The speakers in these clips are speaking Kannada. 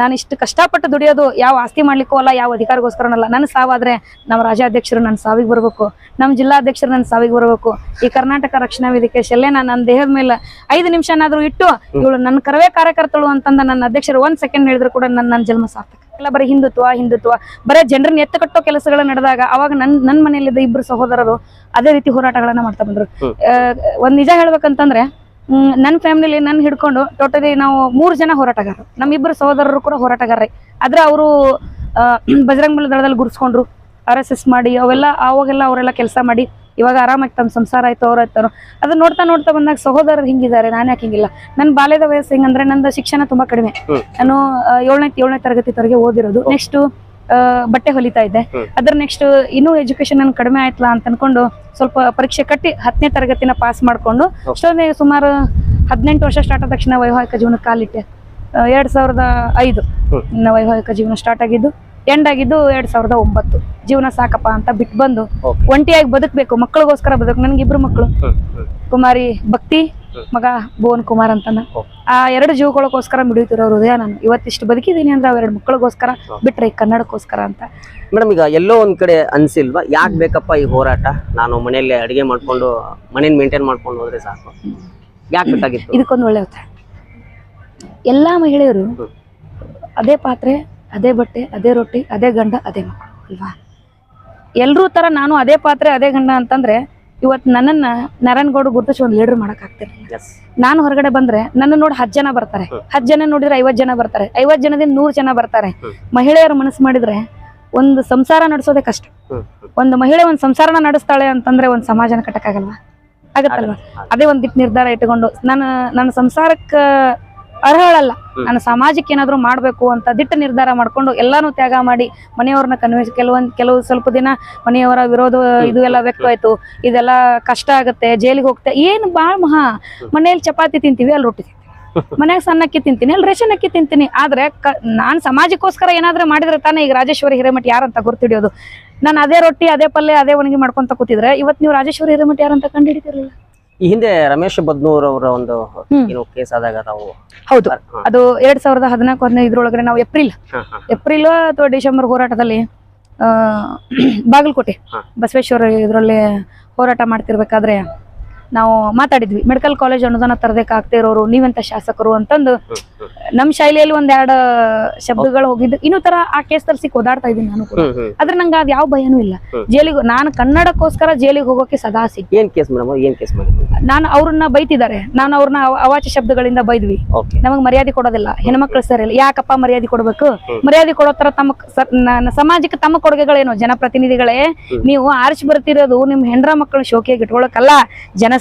ನಾನು ಇಷ್ಟು ಕಷ್ಟಪಟ್ಟು ದುಡಿಯೋದು ಯಾವ ಆಸ್ತಿ ಮಾಡ್ಲಿಕ್ಕೂ ಅಲ್ಲ ಯಾವ ಅಧಿಕಾರಗೋಸ್ಕರನಲ್ಲ. ನನ್ನ ಸಾವಾದ್ರೆ ನಮ್ಮ ರಾಜ್ಯಾಧ್ಯಕ್ಷರು ನನ್ನ ಸಾವಿಗೆ ಬರಬೇಕು ನಮ್ಮ ಜಿಲ್ಲಾಧ್ಯಕ್ಷರು ನನ್ನ ಸಾವಿಗೆ ಬರಬೇಕು. ಈ ಕರ್ನಾಟಕ ರಕ್ಷಣಾ ವೇದಿಕೆ ಶಲ್ಯ ನಾನು ನನ್ನ ದೇಹದ ಮೇಲೆ ಐದು ನಿಮಿಷನಾದ್ರೂ ಇಟ್ಟು ಇವಳು ನನ್ನ ಕರವೇ ಕಾರ್ಯಕರ್ತಳು ಅಂತಂದ ನನ್ನ ಅಧ್ಯಕ್ಷರು ಒಂದ್ ಸೆಕೆಂಡ್ ಹೇಳಿದ್ರು ಕೂಡ ನನ್ನ ನನ್ನ ಜನ್ಮ ಸಾರ್ಥಕ. ಎಲ್ಲ ಬರೀ ಹಿಂದುತ್ವ ಹಿಂದುತ್ವ. ಬರೀ ಜನರನ್ನ ಎತ್ತ ಕಟ್ಟೋ ಕೆಲಸಗಳು ನಡೆದಾಗ ಅವಾಗ ನನ್ ನನ್ನ ಮನೆಯಲ್ಲಿದ್ದ ಇಬ್ರು ಸಹೋದರರು ಅದೇ ರೀತಿ ಹೋರಾಟಗಳನ್ನ ಮಾಡ್ತಾ ಬಂದ್ರು. ಒಂದು ನಿಜ ಹೇಳ್ಬೇಕಂತಂದ್ರೆ ನನ್ನ ಫ್ಯಾಮಿಲಿಲಿ ನನ್ನ ಹಿಡ್ಕೊಂಡು ಟೋಟಲಿ ನಾವು ಮೂರು ಜನ ಹೋರಾಟಗಾರರು. ನಮ್ಮಿಬ್ಬರು ಸಹೋದರರು ಕೂಡ ಹೋರಾಟಗಾರರೇ. ಆದ್ರೆ ಅವರು ಬಜರಂಗ ಬಲ ದಳದಲ್ಲಿ ಗುರ್ಸ್ಕೊಂಡ್ರು. ಆರ್ ಎಸ್ ಎಸ್ ಮಾಡಿ ಅವೆಲ್ಲ ಆವಾಗೆಲ್ಲ ಅವರೆಲ್ಲ ಕೆಲಸ ಮಾಡಿ ಇವಾಗ ಆರಾಮಾಗಿ ತಮ್ಮ ಸಂಸಾರ ಆಯ್ತು ಅವ್ರ ಆಯ್ತಾರೋ ಅದನ್ನ ನೋಡ್ತಾ ನೋಡ್ತಾ ಬಂದಾಗ ಸಹೋದರರು ಹಿಂಗಿದ್ದಾರೆ ನಾನು ಯಾಕೆ ಹಿಂಗಿಲ್ಲ. ನನ್ನ ಬಾಲ್ಯದ ವಯಸ್ಸು ಹೆಂಗಂದ್ರೆ ನಂದು ಶಿಕ್ಷಣ ತುಂಬಾ ಕಡಿಮೆ. ನಾನು ಏಳನೇ ಏಳನೇ ತರಗತಿ ತರಗೆ ಓದಿರೋದು. ನೆಕ್ಸ್ಟ್ ಬಟ್ಟೆ ಹೊಲಿತಾ ಇದ್ದೆ. ಅದ್ರ ನೆಕ್ಸ್ಟ್ ಇನ್ನೂ ಎಜುಕೇಶನ್ ನನ್ ಕಡಿಮೆ ಆಯ್ತಲ್ಲ ಅಂತ ಅನ್ಕೊಂಡು ಸ್ವಲ್ಪ ಪರೀಕ್ಷೆ ಕಟ್ಟಿ ಹತ್ತನೇ ತರಗತಿನ ಪಾಸ್ ಮಾಡ್ಕೊಂಡು ಅಷ್ಟೊಂದೇ ಸುಮಾರು ಹದಿನೆಂಟು ವರ್ಷ ಸ್ಟಾರ್ಟ್ ಆದ ತಕ್ಷಣ ವೈವಾಹಿಕ ಜೀವನ ಕಾಲಿಟ್ಟೆ. ಎರಡ್ ಸಾವಿರದ ಐದು. ನನ್ನ ವೈವಾಹಿಕ ಜೀವನ ಸ್ಟಾರ್ಟ್ ಆಗಿದ್ದು ಎಂಡ್ ಆಗಿದ್ದು ಎರಡ್ ಸಾವಿರದ ಒಂಬತ್ತು. ಜೀವನ ಸಾಕಪ್ಪ ಅಂತ ಬಿಟ್ಟು ಬಂದು ಒಂಟಿಯಾಗಿ ಬದುಕಬೇಕು ಮಕ್ಕಳಿಗೋಸ್ಕರ ಬದುಕು ನನ್ಗೆ ಇಬ್ರು ಮಕ್ಕಳು ಕುಮಾರಿ ಭಕ್ತಿ ಮಗ ಭುವನ್ ಕುಮಾರ್ ಅಂತನ. ಆ ಎರಡು ಜೀವಗಳಿಗೋಸ್ಕರ ಮಿಡಿಯುತ್ತಿರೋ ಹೃದಯ ನಾನು. ಇವತ್ತಿಷ್ಟು ಬದುಕಿದ್ದೀನಿ ಅಂದ್ರೆ ಅವೆರಡು ಮಕ್ಕಳಿಗೋಸ್ಕರ ಬಿಟ್ರೆ ಈ ಕನ್ನಡಕ್ಕೋಸ್ಕರ ಅಂತ. ಮೇಡಮ್ ಈಗ ಎಲ್ಲೋ ಒಂದ್ ಕಡೆ ಅನ್ಸಿಲ್ವಾ? ಯಾಕೆ ಬೇಕಪ್ಪ ಈ ಹೋರಾಟ? ನಾನು ಮನೆಯಲ್ಲಿ ಅಡಿಗೆ ಮಾಡ್ಕೊಂಡು ಮನೇನ್ ಮೇಂಟೈನ್ ಮಾಡ್ಕೊಂಡು ಹೋದ್ರೆ ಸಾಕು. ಯಾಕೆ ಬೇಕಾಗಿತ್ತು? ಇದಕ್ಕೊಂದು ಒಳ್ಳೆ ಉತ್ತರ. ಎಲ್ಲಾ ಮಹಿಳೆಯರು ಅದೇ ಪಾತ್ರೆ ಅದೇ ಬಟ್ಟೆ ಅದೇ ರೊಟ್ಟಿ ಅದೇ ಗಂಡ ಅದೇ ಮಕ್ಕಳು ಅಲ್ವಾ? ಎಲ್ರೂ ತರ ನಾನು ಅದೇ ಪಾತ್ರೆ ಅದೇ ಗಂಡ ಅಂತಂದ್ರೆ ಇವತ್ತು ನನ್ನನ್ನ ನಾರಾಯಣಗೌಡ ಗುರುತಿಸಿ ಒಂದು ಲೀಡರ್ ಮಾಡಕ್ ಆಗ್ತಿರ್ಲಿಲ್ಲ. ನಾನು ಹೊರಗಡೆ ಬಂದ್ರೆ ನನ್ನ ನೋಡಿ ಹತ್ತು ಜನ ಬರ್ತಾರೆ. ಹತ್ತು ಜನ ನೋಡಿದ್ರೆ ಐವತ್ ಜನ ಬರ್ತಾರೆ. ಐವತ್ ಜನದಿಂದ ನೂರು ಜನ ಬರ್ತಾರೆ. ಮಹಿಳೆಯರ ಮನಸ್ಸು ಮಾಡಿದ್ರೆ ಒಂದು ಸಂಸಾರ ನಡೆಸೋದೇ ಕಷ್ಟ. ಒಂದು ಮಹಿಳೆ ಒಂದು ಸಂಸಾರನ ನಡೆಸ್ತಾಳೆ ಅಂತಂದ್ರೆ ಒಂದು ಸಮಾಜನ ಕಟ್ಟಕ್ಕಾಗಲ್ವಾ? ಆಗತ್ತಲ್ವಾ? ಅದೇ ಒಂದ್ ದಿಟ್ಟು ನಿರ್ಧಾರ ಇಟ್ಕೊಂಡು ನಾನು ನನ್ನ ಸಂಸಾರಕ್ಕೆ ಅರ್ಹಳಲ್ಲ. ನಾನು ಸಮಾಜಕ್ಕೆ ಏನಾದ್ರು ಮಾಡ್ಬೇಕು ಅಂತ ದಿಟ್ಟ ನಿರ್ಧಾರ ಮಾಡ್ಕೊಂಡು ಎಲ್ಲಾನು ತ್ಯಾಗ ಮಾಡಿ ಮನೆಯವ್ರನ್ನ ಕನ್ವಿನ್ಸ್ ಕೆಲವೊಂದ್ ಕೆಲವು ಸ್ವಲ್ಪ ದಿನ ಮನೆಯವರ ವಿರೋಧ ಇದು ಎಲ್ಲ ವ್ಯಕ್ತವಾಯ್ತು. ಇದೆಲ್ಲ ಕಷ್ಟ ಆಗತ್ತೆ ಜೈಲಿಗೆ ಹೋಗ್ತೆ ಏನು ಬಾಳ ಮಹಾ. ಮನೆಯಲ್ಲಿ ಚಪಾತಿ ತಿಂತೀವಿ ಅಲ್ಲಿ ರೊಟ್ಟಿ ತಿಂತೀವಿ. ಮನ್ಯಾಗ ಸಣ್ಣ ಅಕ್ಕಿ ತಿಂತೀನಿ ಅಲ್ಲಿ ರೇಷನ್ ಅಕ್ಕಿ ತಿಂತೀನಿ. ಆದ್ರೆ ನಾನ್ ಸಮಾಜಕ್ಕೋಸ್ಕರ ಏನಾದ್ರೂ ಮಾಡಿದ್ರೆ ತಾನೇ ಈಗ ರಾಜೇಶ್ವರಿ ಹಿರೇಮಠ ಯಾರಂತ ಗುರ್ತಿಡಿಯೋದು ನಾನು ಅದೇ ರೊಟ್ಟಿ ಅದೇ ಪಲ್ಯ ಅದೇ ಒಣಗಿ ಮಾಡ್ಕೊಂತ ಕೂತಿದ್ರೆ ಇವತ್ತು ನೀವು ರಾಜೇಶ್ವರಿ ಹಿರೇಮಠ ಯಾರಂತ ಕಂಡುಹಿಡಿತಿರ್ಲಿಲ್ಲ ಈ ಹಿಂದೆ ರಮೇಶ್ ಬದ್ನೂರ್ ಅವರ ಒಂದು. ಏನು ಕೇಸ್ ಆದಾಗ ನಾವು ಹೌದು ಅದು ಎರಡ್ ಸಾವಿರದ ಹದಿನಾಲ್ಕು ಹದಿನೈದರೊಳಗಡೆ ಇದ್ರೊಳಗಡೆ ನಾವು ಏಪ್ರಿಲ್. ಏಪ್ರಿಲ್ ಅಥವಾ ಡಿಸೆಂಬರ್ ಹೋರಾಟದಲ್ಲಿ ಆ ಬಾಗಲಕೋಟೆ ಬಸವೇಶ್ವರ ಇದರಲ್ಲಿ ಹೋರಾಟ ಮಾಡ್ತಿರ್ಬೇಕಾದ್ರೆ ನಾವು ಮಾತಾಡಿದ್ವಿ. ಮೆಡಿಕಲ್ ಕಾಲೇಜ್ ಅನುದಾನ ತರಬೇಕಾಗ್ತಾ ಇರೋರು ನೀವೆಂತ ಶಾಸಕರು ಅಂತಂದು. ನಮ್ ಶೈಲಿಯಲ್ಲಿ ಒಂದೆರಡು ಶಬ್ದಗಳು ಹೋಗಿದ್ದು. ಇನ್ನೂ ತರ ಆ ಕೇಸ್ ಸಿಕ್ ಓದಾಡ್ತಾ ಇದ್ದೀನಿ ನಾನು ಕೂಡ. ಆದ್ರೆ ನಂಗೆ ಅದ್ ಯಾವ ಭಯನೂ ಇಲ್ಲ. ಜೈಲಿಗೆ ನಾನು ಕನ್ನಡಕ್ಕೋಸ್ಕರ ಜೈಲಿಗೆ ಹೋಗೋಕೆ ಸದಾ ಸಿಗ್ ಏನ್ ಕೇಸ್ ಮೇಡಮ್? ಏನ್ ಕೇಸ್ ಮಾಡಿದ್ರು ನಾನು ಅವ್ರನ್ನ ಬೈತಿದ್ದಾರೆ. ನಾನು ಅವ್ರನ್ನ ಅವ- ಅವಾಚ್ಯ ಶಬ್ದಗಳಿಂದ ಬೈದ್ವಿ. ನಮಗ್ ಮರ್ಯಾದೆ ಕೊಡೋದಿಲ್ಲ. ಹೆಣ್ಮಕ್ಳು ಸರಿಯಿಲ್ಲ ಯಾಕಪ್ಪ ಮರ್ಯಾದೆ ಕೊಡ್ಬೇಕು. ಮರ್ಯಾದೆ ಕೊಡೋ ತರ ತಮ್ಮ ಸಮಾಜಕ್ಕೆ ತಮ್ಮ ಕೊಡುಗೆಗಳೇನು? ಜನಪ್ರತಿನಿಧಿಗಳೇ? ನೀವು ಆರಿಸಿ ಬರ್ತಿರೋದು ನಿಮ್ ಹೆಂಡ್ರ ಮಕ್ಕಳು ಶೋಕಿಯಾಗಿ ಇಟ್ಕೊಳಕಲ್ಲ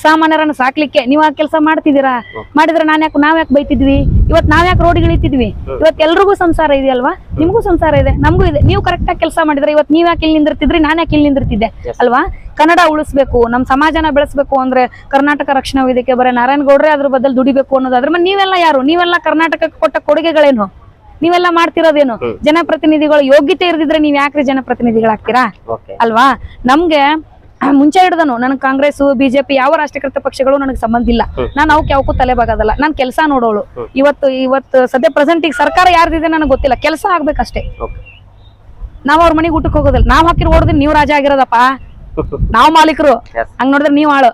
ಜನಸಾಮಾನ್ಯರನ್ನ ಸಾಕ್ಲಿಕ್ಕೆ ನೀವ್ ಆ ಕೆಲಸ ಮಾಡ್ತಿದ್ದೀರಾ? ಮಾಡಿದ್ರೆ ನಾನ್ ಯಾಕೆ ನಾವ್ ಯಾಕೆ ಬೈತಿದ್ವಿ? ಇವತ್ ನಾವ್ ಯಾಕೆ ರೋಡ್ ಇಳಿತಿದ್ವಿ? ಇವತ್ ಎಲ್ರಿಗೂ ಸಂಸಾರ ಇದೆ ಅಲ್ವಾ ನಿಮ್ಗೂ ಸಂಸಾರ ಇದೆ ನಮಗೂ ಇದೆ. ನೀವು ಕರೆಕ್ಟ್ ಆಗಿ ಕೆಲಸ ಮಾಡಿದ್ರೆ ಇವತ್ ನೀವ್ ಯಾಕೆ ಇಲ್ಲಿ ನಿಂದಿರ್ತಿದ್ರಿ ನಾನ್ ಯಾಕೆ ಇಲ್ಲಿ ನಿಂದಿರ್ತಿದ್ದೆ? ಅಲ್ವಾ? ಕನ್ನಡ ಉಳಿಸ್ಬೇಕು ನಮ್ ಸಮಾಜನ ಬೆಳೆಸ್ಬೇಕು ಅಂದ್ರೆ ಕರ್ನಾಟಕ ರಕ್ಷಣಾ ವೇದಿಕೆ ಬರೀ ನಾರಾಯಣ ಗೌಡ್ರೆ ಅದ್ರ ಬದಲು ದುಡಿಬೇಕು ಅನ್ನೋದಾದ್ರೆ ಮೇಲೆ ನೀವೆಲ್ಲ ಯಾರು? ನೀವೆಲ್ಲ ಕರ್ನಾಟಕಕ್ಕೆ ಕೊಟ್ಟ ಕೊಡುಗೆಗಳೇನು? ನೀವೆಲ್ಲ ಮಾಡ್ತಿರೋದೇನು. ಜನಪ್ರತಿನಿಧಿಗಳು ಯೋಗ್ಯತೆ ಇರದಿದ್ರೆ ನೀವ್ ಯಾಕ್ರಿ ಜನಪ್ರತಿನಿಧಿಗಳಾಗ್ತೀರಾ? ಅಲ್ವಾ? ನಮ್ಗೆ ಮುಂಚೆ ಹಿಡ್ದನು ನನಗೆ ಕಾಂಗ್ರೆಸ್ ಬಿಜೆಪಿ ಯಾವ ರಾಷ್ಟ್ರೀಕೃತ ಪಕ್ಷಗಳು ನನಗೆ ಸಂಬಂಧ ಇಲ್ಲ. ನಾನು ಅವಕ್ಕೆ ಯಾವಕ್ಕೂ ತಲೆ ಬಾಗದಲ್ಲ ನಾನು ಕೆಲಸ ನೋಡೋಳು. ಇವತ್ತು ಇವತ್ತು ಸದ್ಯ ಪ್ರೆಸೆಂಟ್ ಈಗ ಸರ್ಕಾರ ಯಾರ್ದಿದೆ ನನಗೆ ಗೊತ್ತಿಲ್ಲ. ಕೆಲಸ ಆಗ್ಬೇಕಷ್ಟೇ. ನಾವ್ ಅವ್ರ ಮನೆಗೆ ಊಟಕ್ಕೆ ಹೋಗೋದಿಲ್ಲ. ನಾವ್ ಹಾಕಿರೋ ಓಡೋದ್ರೆ ನೀವ್ ರಾಜ ಆಗಿರೋದಪ್ಪ. ನಾವ್ ಮಾಲೀಕರು. ಹಂಗ ನೋಡಿದ್ರೆ ನೀವ್ ಆಳು.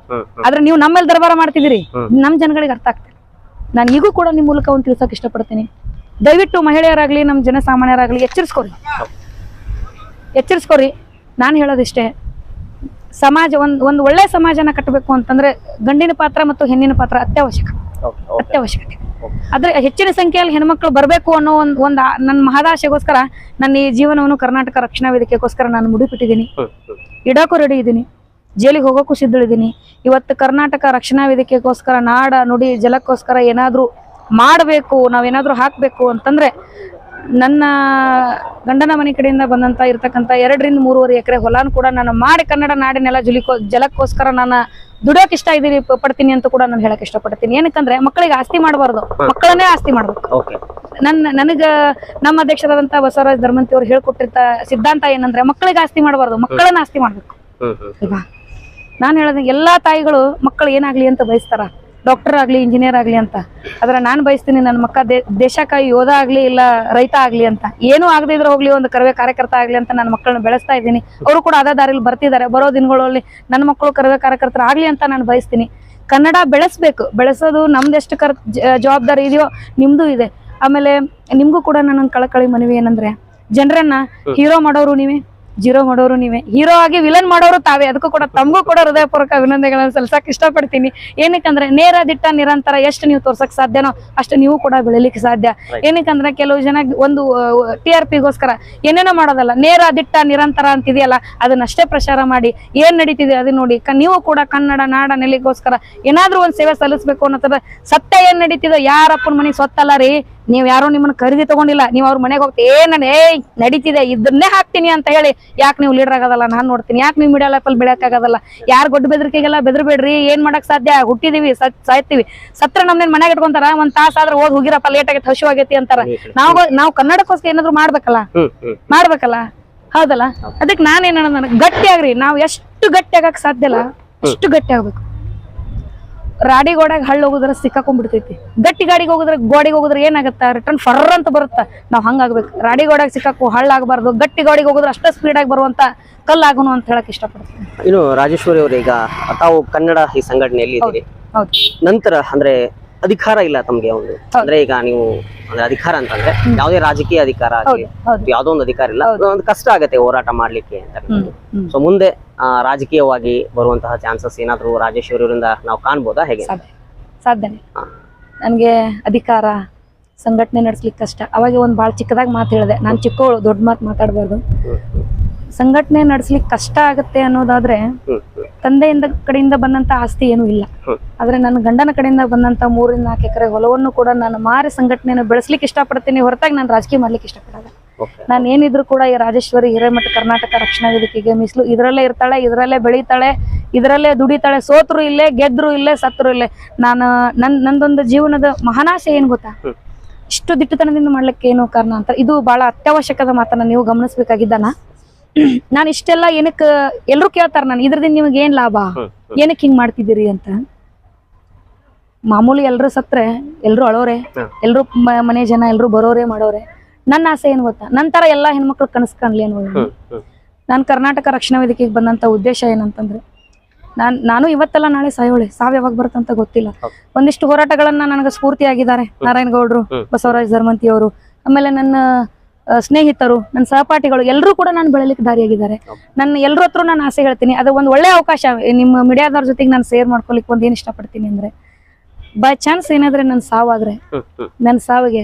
ಆದ್ರೆ ನೀವು ನಮ್ಮೇಲೆ ದರ್ಬಾರ ಮಾಡ್ತಿದ್ದೀರಿ. ಹ್ಮ್. ನಮ್ ಜನಗಳಿಗೆ ಅರ್ಥ ಆಗ್ತದೆ ನಾನು ಈಗೂ ಕೂಡ ನಿಮ್ ಮೂಲಕ ಒಂದು ತಿಳ್ಸಕ್ ಇಷ್ಟಪಡ್ತೀನಿ. ದಯವಿಟ್ಟು ಮಹಿಳೆಯರಾಗ್ಲಿ ನಮ್ ಜನಸಾಮಾನ್ಯರಾಗ್ಲಿ ಎಚ್ಚರಿಸ್ಕೊರಿ. ಎಚ್ಚರಿಸ್ಕೊರಿ. ನಾನು ಹೇಳೋದಿಷ್ಟೇ ಸಮಾಜ ಒಂದ್ ಒಂದು ಒಳ್ಳೆ ಸಮಾಜನ ಕಟ್ಟಬೇಕು ಅಂತಂದ್ರೆ ಗಂಡಿನ ಪಾತ್ರ ಮತ್ತು ಹೆಣ್ಣಿನ ಪಾತ್ರ ಅತ್ಯವಶ್ಯಕ. ಅತ್ಯವಶ್ಯಕತೆ ಆದ್ರೆ ಹೆಚ್ಚಿನ ಸಂಖ್ಯೆಯಲ್ಲಿ ಹೆಣ್ಮಕ್ಳು ಬರಬೇಕು ಅನ್ನೋ ಒಂದು ಒಂದು ನನ್ನ ಮಹದಾಶೆಗೋಸ್ಕರ ನನ್ನ ಈ ಜೀವನವನ್ನು ಕರ್ನಾಟಕ ರಕ್ಷಣಾ ವೇದಿಕೆಗೋಸ್ಕರ ನಾನು ಮುಡಿಪಿಟ್ಟಿದ್ದೀನಿ. ಇಡಕ್ಕೂ ರೆಡಿ ಇದ್ದೀನಿ. ಜೈಲಿಗೆ ಹೋಗೋಕ್ಕೂ ಸಿದ್ಧಳಿದ್ದೀನಿ. ಇವತ್ತು ಕರ್ನಾಟಕ ರಕ್ಷಣಾ ವೇದಿಕೆಗೋಸ್ಕರ ನಾಡ ನುಡಿ ಜಲಕ್ಕೋಸ್ಕರ ಏನಾದರೂ ಮಾಡಬೇಕು ನಾವೇನಾದರೂ ಹಾಕಬೇಕು ಅಂತಂದ್ರೆ ನನ್ನ ಗಂಡನ ಮನೆ ಕಡೆಯಿಂದ ಬಂದಂತ ಇರ್ತಕ್ಕಂಥ ಎರಡರಿಂದ ಮೂರುವರೆ ಎಕರೆ ಹೊಲಾನು ಕೂಡ ನಾನು ಮಾಡಿ ಕನ್ನಡ ನಾಡಿನೆಲ್ಲ ಜುಲಿಕೋ ಜಲಕ್ಕೋಸ್ಕರ ನಾನು ದುಡಿಯೋಕೆ ಇಷ್ಟ ಇದ್ದೀನಿ ಪಡ್ತೀನಿ ಅಂತ ಕೂಡ ನಾನು ಹೇಳಕ್ ಇಷ್ಟಪಡ್ತೀನಿ. ಏನಕ್ಕಂದ್ರೆ ಮಕ್ಕಳಿಗೆ ಆಸ್ತಿ ಮಾಡಬಾರ್ದು. ಮಕ್ಕಳನ್ನೇ ಆಸ್ತಿ ಮಾಡ್ಬೇಕು. ನನ್ನ ನನಗ ನಮ್ಮ ಅಧ್ಯಕ್ಷರಾದಂತ ಬಸವರಾಜ್ ಧರ್ಮಂತಿ ಅವ್ರು ಹೇಳ್ಕೊಟ್ಟಿರ್ತ ಸಿದ್ಧಾಂತ ಏನಂದ್ರೆ ಮಕ್ಕಳಿಗೆ ಆಸ್ತಿ ಮಾಡಬಾರ್ದು. ಮಕ್ಕಳನ್ನ ಆಸ್ತಿ ಮಾಡ್ಬೇಕು. ಅಲ್ವಾ ನಾನು ಹೇಳೋದು ಎಲ್ಲಾ ತಾಯಿಗಳು ಮಕ್ಕಳು ಏನಾಗ್ಲಿ ಅಂತ ಬಯಸ್ತಾರ. ಡಾಕ್ಟರ್ ಆಗ್ಲಿ ಇಂಜಿನಿಯರ್ ಆಗ್ಲಿ ಅಂತ. ಆದ್ರೆ ನಾನು ಬಯಸ್ತೀನಿ ನನ್ನ ಮಕ್ಕ ದೇ- ದೇಶಕ್ಕಾಗಿ ಯೋಧ ಆಗ್ಲಿ ಇಲ್ಲ ರೈತ ಆಗ್ಲಿ ಅಂತ. ಏನೂ ಆಗದೆ ಇದ್ರೆ ಹೋಗ್ಲಿ ಒಂದು ಕರವೇ ಕಾರ್ಯಕರ್ತ ಆಗ್ಲಿ ಅಂತ ನನ್ನ ಮಕ್ಕಳನ್ನ ಬೆಳೆಸ್ತಾ ಇದ್ದೀನಿ. ಅವರು ಕೂಡ ಅದೇ ದಾರಿಲಿ ಬರ್ತಿದ್ದಾರೆ. ಬರೋ ದಿನಗಳಲ್ಲಿ ನನ್ನ ಮಕ್ಕಳು ಕರವೇ ಕಾರ್ಯಕರ್ತರು ಆಗ್ಲಿ ಅಂತ ನಾನು ಬಯಸ್ತೀನಿ. ಕನ್ನಡ ಬೆಳೆಸ್ಬೇಕು. ಬೆಳೆಸೋದು ನಮ್ದೆಷ್ಟು ಕರ್ ಜವಾಬ್ದಾರಿ ಇದೆಯೋ ನಿಮ್ಮದು ಇದೆ. ಆಮೇಲೆ ನಿಮಗೂ ಕೂಡ ನನ್ನ ಕಳಕಳಿ ಮನವಿ ಏನಂದ್ರೆ ಜನರನ್ನ ಹೀರೋ ಮಾಡೋರು ನೀವೇ. ಜೀರೋ ಮಾಡೋರು ನೀವೇ. ಹೀರೋ ಆಗಿ ವಿಲನ್ ಮಾಡೋರು ತಾವೇ. ಅದಕ್ಕೂ ಕೂಡ ತಮಗೂ ಕೂಡ ಹೃದಯಪೂರ್ವಕ ಅಭಿನಂದನೆಗಳನ್ನು ಸಲ್ಸಕ್ ಇಷ್ಟಪಡ್ತೀನಿ. ಏನಕ್ಕಂದ್ರೆ ನೇರ ದಿಟ್ಟ ನಿರಂತರ ಎಷ್ಟು ನೀವು ತೋರ್ಸಕ್ ಸಾಧ್ಯನೋ ಅಷ್ಟು ನೀವು ಕೂಡ ಬೆಳಿಲಿಕ್ಕೆ ಸಾಧ್ಯ. ಏನಕ್ಕಂದ್ರೆ ಕೆಲವು ಜನ ಒಂದು ಟಿ ಆರ್ ಪಿಗೋಸ್ಕರ ಏನೇನೋ ಮಾಡೋದಲ್ಲ. ನೇರ ದಿಟ್ಟ ನಿರಂತರ ಅಂತಿದೆಯಲ್ಲ ಅದನ್ನಷ್ಟೇ ಪ್ರಚಾರ ಮಾಡಿ. ಏನ್ ನಡೀತಿದೆ ಅದನ್ನ ನೋಡಿ. ನೀವು ಕೂಡ ಕನ್ನಡ ನಾಡ ನೆಲೆಗೋಸ್ಕರ ಏನಾದ್ರೂ ಒಂದು ಸೇವೆ ಸಲ್ಲಿಸಬೇಕು ಅನ್ನೋದ್ರ ಸತ್ಯ ಏನ್ ನಡೀತಿದೆ? ಯಾರಪ್ಪನ ಮನೆಗೆ ಸೊತ್ತಲ್ಲ ರೀ? ನೀವ್ ಯಾರು ನಿಮ್ಮನ್ನ ಖರೀದಿ ತಗೊಂಡಿಲ್ಲ. ನೀವ್ ಅವ್ರ ಮನೆಗೆ ಹೋಗ್ತಿ ಏನ್ ಏ ನಡೀತಿದೆ ಇದನ್ನೇ ಹಾಕ್ತೀನಿ ಅಂತ ಹೇಳಿ. ಯಾಕೆ ನೀವು ಲೀಡರ್ ಆಗೋದಲ್ಲ? ನಾನು ನೋಡ್ತೀನಿ. ಯಾಕೆ ನೀವು ಮೀಡಿಯಾ ಲೈಫಲ್ಲಿ ಬೆಳೆಯೋಕ್ಕಾಗೋದಲ್ಲ ಯಾರು ಗೊಡ್ಡ ಬೆದರಿಕೆಗೆಲ್ಲ ಬೆದ್ರಬೇಡ್ರಿ. ಏನ್ ಮಾಡಕ್ ಸಾಧ್ಯ? ಹುಟ್ಟಿದೀವಿ ಸತ್ ಸಾಯ್ತೀವಿ. ಸತ್ರ ನಮ್ನೇನ್ ಮನೆಗೆ ಇಟ್ಕೊಂತಾರ? ಒಂದ್ ತಾಸ ಆದ್ರೆ ಓದ್ ಹೋಗಿರಪ್ಪ ಲೇಟ್ ಆಗೈತೆ ಹಸು ಆಗೈತಿ ಅಂತಾರ. ನಾವು ನಾವು ಕನ್ನಡಕ್ಕೋಸ್ಕರ ಏನಾದ್ರು ಮಾಡ್ಬೇಕಲ್ಲ? ಮಾಡ್ಬೇಕಲ್ಲ? ಹೌದಲ್ಲ? ಅದಕ್ಕೆ ನಾನೇನ ನನಗೆ ಗಟ್ಟಿ ಆಗ್ರಿ. ನಾವು ಎಷ್ಟು ಗಟ್ಟಿ ಆಗಕ್ ಸಾಧ್ಯ ಅಲ್ಲ ಅಷ್ಟು ಗಟ್ಟಿ ಆಗ್ಬೇಕು. ರಾಡಿ ಗೋಡಾಗ ಹಳ್ಳ ಹೋಗುದ್ರ ಸಿಕ್ಕಾಕೊಂಡ್ಬಿಡ್ತೈತಿ. ಗಟ್ಟಿ ಗಾಡಿಗೆ ಹೋಗುದ್ರ ಗೋಡಿಗೆ ಹೋಗುದ್ರ ಏನಾಗತ್ತ? ರಿಟರ್ನ್ ಫರ್ ಅಂತ ಬರುತ್ತ? ನಾವ್ ಹಂಗಾಗ್ಬೇಕು. ರಾಡಿ ಗೋಡಾಗ ಸಿಕ್ಕಾಕು ಹಳ್ಳ ಆಗಬಾರ್ದು ಗಟ್ಟಿ ಗಾಡಿಗೆ ಹೋಗುದ್ರ ಅಷ್ಟೇ ಸ್ಪೀಡ್ ಆಗಿ ಬರುವಂತ ಕಲ್ಲಾಗುನು ಅಂತ ಹೇಳಕ್ ಇಷ್ಟಪಡ್ತೀನಿ. ಇನ್ನು ರಾಜೇಶ್ವರಿ ಅವರು ಈಗ ತಾವು ಕನ್ನಡ ಈ ಸಂಘಟನೆಯಲ್ಲಿ ಇದ್ದೀರಿ. ನಂತರ ಅಂದ್ರೆ ಅಧಿಕಾರ ಇಲ್ಲ ತಮ್ಗೆ ಒಂದು ಅಂದ್ರೆ ಈಗ ನೀವು ಅಂದ್ರೆ ಅಧಿಕಾರ ಅಂತಂದ್ರೆ ಯಾವುದೇ ರಾಜಕೀಯ ಅಧಿಕಾರ ಆಗಲಿ ಯಾವುದೋ ಒಂದು ಅಧಿಕಾರ ಇಲ್ಲ. ಒಂದು ಕಷ್ಟ ಆಗತ್ತೆ ಹೋರಾಟ ಮಾಡ್ಲಿಕ್ಕೆ ಅಂತ ಸೊ ಮುಂದೆ ರಾಜಕೀಯವಾಗಿ ಬರುವಂತಹ ಚಾನ್ಸಸ್ ಏನಾದ್ರು ರಾಜೇಶ್ವರಿ ಅವರಿಂದ ನಾವು ಕಾಣ್ಬೋದಾ? ಹೇಗೆ? ಸಾಧ್ಯ. ನನ್ಗೆ ಅಧಿಕಾರ ಸಂಘಟನೆ ನಡೆಸ್ಲಿಕ್ಕೆ ಕಷ್ಟ. ಅವಾಗ ಒಂದು ಬಾಳ ಚಿಕ್ಕದಾಗ ಮಾತು ಹೇಳಿದೆ. ನಾನು ಚಿಕ್ಕವಳು ದೊಡ್ಡ ಮಾತು ಮಾತಾಡಬಾರ್ದು. ಸಂಘಟನೆ ನಡೆಸ್ಲಿಕ್ಕೆ ಕಷ್ಟ ಆಗುತ್ತೆ ಅನ್ನೋದಾದ್ರೆ ತಂದೆಯಿಂದ ಕಡೆಯಿಂದ ಬಂದಂತ ಆಸ್ತಿ ಏನು ಇಲ್ಲ. ಆದ್ರೆ ನನ್ನ ಗಂಡನ ಕಡೆಯಿಂದ ಬಂದಂತ ಮೂರಿಂದ ನಾಲ್ಕು ಎಕರೆ ಹೊಲವನ್ನು ಕೂಡ ನಾನು ಮಾರಿ ಸಂಘಟನೆಯನ್ನು ಬೆಳೆಸಲಿಕ್ಕೆ ಇಷ್ಟಪಡ್ತೀನಿ. ಹೊರತಾಗಿ ನಾನು ರಾಜಕೀಯ ಮಾಡ್ಲಿಕ್ಕೆ ಇಷ್ಟಪಡಲ್ಲ. ನಾನು ಏನಿದ್ರು ಕೂಡ ಈ ರಾಜೇಶ್ವರಿ ಹಿರೇಮಠ ಕರ್ನಾಟಕ ರಕ್ಷಣಾ ವೇದಿಕೆಗೆ ಮೀಸಲು ಇದರಲ್ಲೇ ಇರ್ತಾಳೆ ಇದರಲ್ಲೇ ಬೆಳೀತಾಳೆ ಇದರಲ್ಲೇ ದುಡಿತಾಳೆ. ಸೋತ್ರು ಇಲ್ಲೇ ಗೆದ್ರು ಇಲ್ಲೇ ಸತ್ರು ಇಲ್ಲೇ. ನಾನು ನನ್ ನಂದೊಂದು ಜೀವನದ ಮಹಾನಾಶೆ ಏನ್ ಗೊತ್ತಾ. ಇಷ್ಟು ದಿಟ್ಟತನದಿಂದ ಮಾಡ್ಲಿಕ್ಕೆ ಏನು ಕಾರಣ ಅಂತ. ಇದು ಬಹಳ ಅತ್ಯವಶ್ಯಕದ ಮಾತನ್ನ ನೀವು ಗಮನಿಸ್ಬೇಕಾಗಿದ್ದಾನ ನಾನು ಇಷ್ಟೆಲ್ಲ ಏನಕ್ಕೆ ಎಲ್ರು ಕೇಳ್ತಾರ ನಾನು ಇದ್ರದಿಂದ ನಿಮಗೆ ಏನ್ ಲಾಭ? ಏನಕ್ಕೆ ಹಿಂಗ್ ಮಾಡ್ತಿದ್ದೀರಿ ಅಂತ? ಮಾಮೂಲಿ ಎಲ್ರು ಸತ್ರೆ ಎಲ್ರು ಅಳೋರೆ. ಎಲ್ರು ಮನೆ ಜನ ಎಲ್ರು ಬರೋರೆ ಮಾಡೋರೆ. ನನ್ನ ಆಸೆ ಏನ್ ಗೊತ್ತಾ? ನಂತರ ಎಲ್ಲಾ ಹೆಣ್ಮಕ್ಳು ಕನಸು ಕಾಣ್ಲಿ ಅನ್ನೋ ಹ್ಮ್. ನಾನು. ಕರ್ನಾಟಕ ರಕ್ಷಣಾ ವೇದಿಕೆಗೆ ಬಂದಂತ ಉದ್ದೇಶ ಏನಂತಂದ್ರೆ ನಾನ್ ನಾನು ಇವತ್ತೆಲ್ಲ ನಾಳೆ ಸಾಯೋಳೆ. ಸಾವ್ ಯಾವಾಗ ಬರುತ್ತಂತ ಗೊತ್ತಿಲ್ಲ. ಒಂದಿಷ್ಟು ಹೋರಾಟಗಳನ್ನ ನನಗೆ ಸ್ಫೂರ್ತಿಯಾಗಿದ್ದಾರೆ. ನಾರಾಯಣ ಗೌಡ್ರು ಹ್ಮ್. ಬಸವರಾಜ್ ಧರ್ಮಂತಿ ಅವರು. ಆಮೇಲೆ ನನ್ನ ಸ್ನೇಹಿತರು ನನ್ನ ಸಹಪಾಠಿಗಳು ಎಲ್ಲರೂ ಕೂಡ ನಾನು ಬೆಳಲಿಕ್ಕೆ ದಾರಿಯಾಗಿದ್ದಾರೆ. ನನ್ನ ಎಲ್ಲರ ಹತ್ರ ನಾನು ಆಸೆ ಹೇಳ್ತೀನಿ. ಅದು ಒಂದು ಒಳ್ಳೆ ಅವಕಾಶ. ನಿಮ್ಮ ಮೀಡಿಯಾದವ್ರ ಜೊತೆಗೆ ನಾನು ಶೇರ್ ಮಾಡ್ಕೊಲಿಕ್ಕೆ ಒಂದು ಏನು ಇಷ್ಟಪಡ್ತೀನಿ ಅಂದ್ರೆ ಬೈ ಚಾನ್ಸ್ ಏನಾದ್ರೆ ನನ್ನ ಸಾವಾದ್ರೆ ನನ್ನ ಸಾವಿಗೆ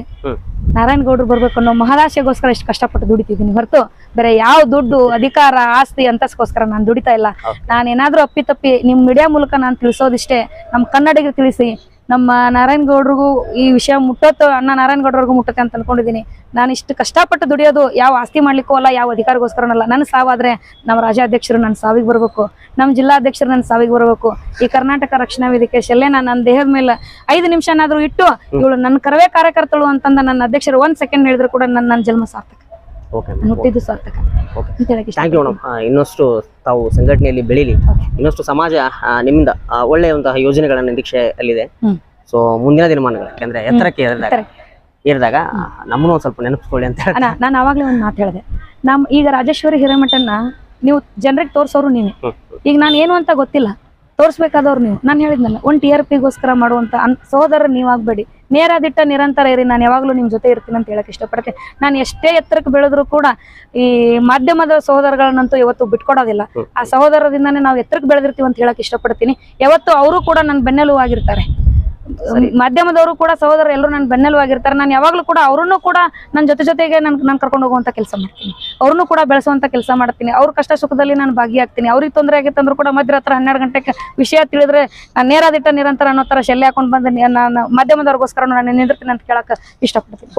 ನಾರಾಯಣ್ ಗೌಡ್ರು ಬರ್ಬೇಕು ಅನ್ನೋ ಮಹದಾಶೆಗೋಸ್ಕರ ಎಷ್ಟು ಕಷ್ಟಪಟ್ಟು ದುಡಿತಿದ್ದೀನಿ. ಹೊರತು ಬೇರೆ ಯಾವ ದುಡ್ಡು ಅಧಿಕಾರ ಆಸ್ತಿ ಅಂತಸ್ಕೋಸ್ಕರ ನಾನು ದುಡಿತಾ ಇಲ್ಲ. ನಾನು ಏನಾದ್ರೂ ಅಪ್ಪಿತಪ್ಪಿ ನಿಮ್ ಮೀಡಿಯಾ ಮೂಲಕ ನಾನು ತಿಳಿಸೋದಿಷ್ಟೇ ನಮ್ಮ ಕನ್ನಡಿಗರು ತಿಳಿಸಿ ನಮ್ಮ ನಾರಾಯಣ ಗೌಡ್ರಿಗೂ ಈ ವಿಷಯ ಮುಟ್ಟತ್ತ ಅಣ್ಣ ನಾರಾಯಣ ಗೌಡ್ರಿಗೂ ಮುಟ್ಟತ್ತೆ ಅಂತ ಅನ್ಕೊಂಡಿದ್ದೀನಿ. ನಾನು ಇಷ್ಟು ಕಷ್ಟಪಟ್ಟು ದುಡಿಯೋದು ಯಾವ ಆಸ್ತಿ ಮಾಡ್ಲಿಕ್ಕೂ ಅಲ್ಲ ಯಾವ ಅಧಿಕಾರಿಗೋಸ್ಕರನಲ್ಲ. ನನ್ನ ಸಾವಾದ್ರೆ ನಮ್ಮ ರಾಜ್ಯಾಧ್ಯಕ್ಷರು ನನ್ನ ಸಾವಿಗೆ ಬರಬೇಕು ನಮ್ಮ ಜಿಲ್ಲಾಧ್ಯಕ್ಷರು ನನ್ನ ಸಾವಿಗೆ ಬರಬೇಕು. ಈ ಕರ್ನಾಟಕ ರಕ್ಷಣಾ ವೇದಿಕೆ ಶೆಲ್ಲೆ ನಾನು ನನ್ನ ದೇಹದ ಮೇಲೆ ಐದು ನಿಮಿಷನಾದ್ರೂ ಇಟ್ಟು ಇವಳು ನನ್ನ ಕರವೇ ಕಾರ್ಯಕರ್ತಳು ಅಂತಂದ ನನ್ನ ಅಧ್ಯಕ್ಷರು ಒಂದ್ ಸೆಕೆಂಡ್ ಹೇಳಿದ್ರು ಕೂಡ ನನ್ನ ನನ್ನ ಜನ್ಮ ಸಾರ್ಥಕ. ಓಕೆ ಹುಟ್ಟಿದ್ದು ಸಾರ್ಥಕ. ಓಕೆ ಅಂತ ಥ್ಯಾಂಕ್ ಯು ಮೇಡಮ್ ಇನ್ನಷ್ಟು ತಾವು ಸಂಘಟನೆಯಲ್ಲಿ ಬೆಳೀಲಿ ಇನ್ನಷ್ಟು ಸಮಾಜ ನಿಮ್ಮಿಂದ ಒಳ್ಳೆಯ ಒಂದು ಯೋಜನೆಗಳ ನಿರೀಕ್ಷೆ ಅಲ್ಲಿದೆ ಸೊ ಮುಂದಿನ ದಿನಮಾನಗಳು ಯಾಕಂದ್ರೆ ಎತ್ತರಕ್ಕೆ ಏರಿದಾಗ ನಮ್ಮನ್ನು ಒಂದ್ ಸ್ವಲ್ಪ ನೆನಪಿಸ್ಕೊಳ್ಳಿ ಅಂತ ನಾನು ಅವಾಗ್ಲೇ ಒಂದು ಮಾತು ಹೇಳಿದೆ. ನಮ್ ಈಗ ರಾಜೇಶ್ವರಿ ಹಿರೇಮಠನ್ನ ನೀವು ಜನರಿಗೆ ತೋರಿಸೋರು ನೀವೇ ಈಗ ನಾನು ಏನು ಅಂತ ಗೊತ್ತಿಲ್ಲ. ತೋರಿಸ್ಬೇಕಾದವ್ರು ನೀವು. ನಾನು ಹೇಳಿದ್ನಲ್ಲ ಒಂದು ಟಿ ಆರ್ ಪಿಗೋಸ್ಕರ ಮಾಡುವಂಥ ಅನ್ ಸಹೋದರ ನೀವಾಗಬೇಡಿ. ನೇರ ದಿಟ್ಟ ನಿರಂತರ ಇರಿ, ನಾನು ಯಾವಾಗಲೂ ನಿಮ್ಮ ಜೊತೆ ಇರ್ತೀನಿ ಅಂತ ಹೇಳಕ್ಕೆ ಇಷ್ಟಪಡ್ತೀನಿ. ನಾನು ಎಷ್ಟೇ ಎತ್ತರಕ್ಕೆ ಬೆಳೆದ್ರು ಕೂಡ ಈ ಮಾಧ್ಯಮದ ಸಹೋದರಗಳನ್ನಂತೂ ಇವತ್ತು ಬಿಟ್ಕೊಡೋದಿಲ್ಲ. ಆ ಸಹೋದರದಿಂದಾನೇ ನಾವು ಎತ್ತರಕ್ಕೆ ಬೆಳೆದಿರ್ತೀವಿ ಅಂತ ಹೇಳಕ್ಕೆ ಇಷ್ಟಪಡ್ತೀನಿ. ಯಾವತ್ತು ಅವರು ಕೂಡ ನನ್ನ ಬೆನ್ನೆಲುವಾಗಿರ್ತಾರೆ ಮಾಧ್ಯಮದವರು ಕೂಡ ಸಹೋದರ ಎಲ್ಲರೂ ನನ್ನ ಬೆನ್ನೆಲುವಾಗಿರ್ತಾರೆ ನಾನು ಯಾವಾಗಲೂ ಕೂಡ ಅವರನ್ನು ಕೂಡ ನನ್ನ ಜೊತೆ ಜೊತೆಗೆ ನನ್ ನಾನು ಕರ್ಕೊಂಡು ಹೋಗುವಂತ ಕೆಲಸ ಮಾಡ್ತೀನಿ. ಅವ್ರನ್ನು ಕೂಡ ಬೆಳೆಸುವಂತ ಕೆಲಸ ಮಾಡ್ತೀನಿ. ಅವ್ರ ಕಷ್ಟ ಸುಖದಲ್ಲಿ ನಾನು ಭಾಗಿಯಾಗ್ತೀನಿ. ಅವ್ರಿಗೆ ತೊಂದರೆ ಆಗಿತ್ತು ಅಂದ್ರೂ ಕೂಡ ಹತ್ರ ಹನ್ನೆರಡು ಗಂಟೆಗೆ ವಿಷಯ ತಿಳಿದ್ರೆ ನಾನು ನೇರಾದಿಟ್ಟ ನಿರಂತರ ಅನ್ನೋ ತರ ಶೆಲ್ಲೆ ಹಾಕೊಂಡು ಬಂದು ನಾನು ಮಾಧ್ಯಮದವ್ರಿಗೋಸ್ಕರ ನಾನು ನಿಂದಿರ್ತೀನಿ ಅಂತ ಕೇಳಕ್ ಇಷ್ಟಪಡ್ತೀನಿ.